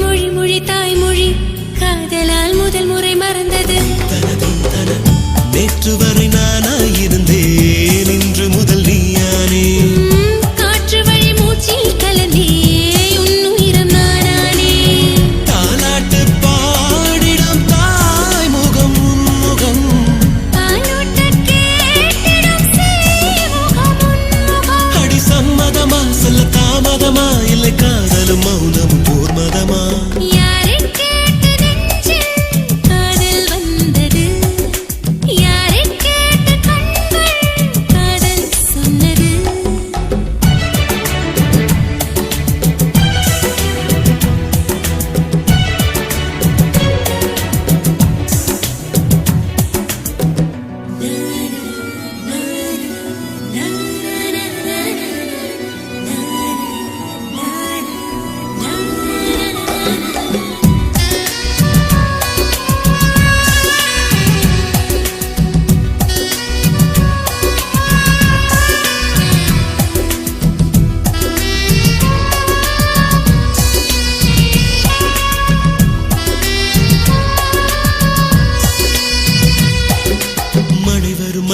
மொழி மொழி தாய்மொழி. காதலால் முதல் முறை மறந்தது. நேற்று வரை நான்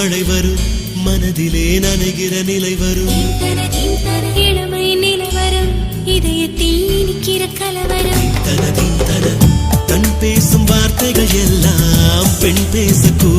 மழை வரும் வரும் மனதிலே நனைகிற நிலை வரும். இளமை நிலவரம் இதயத்தில் இனிக்கிற கலவரம். தன கண் பேசும் வார்த்தைகள் எல்லாம் பெண் பேசக்கூடாது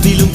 mi luz.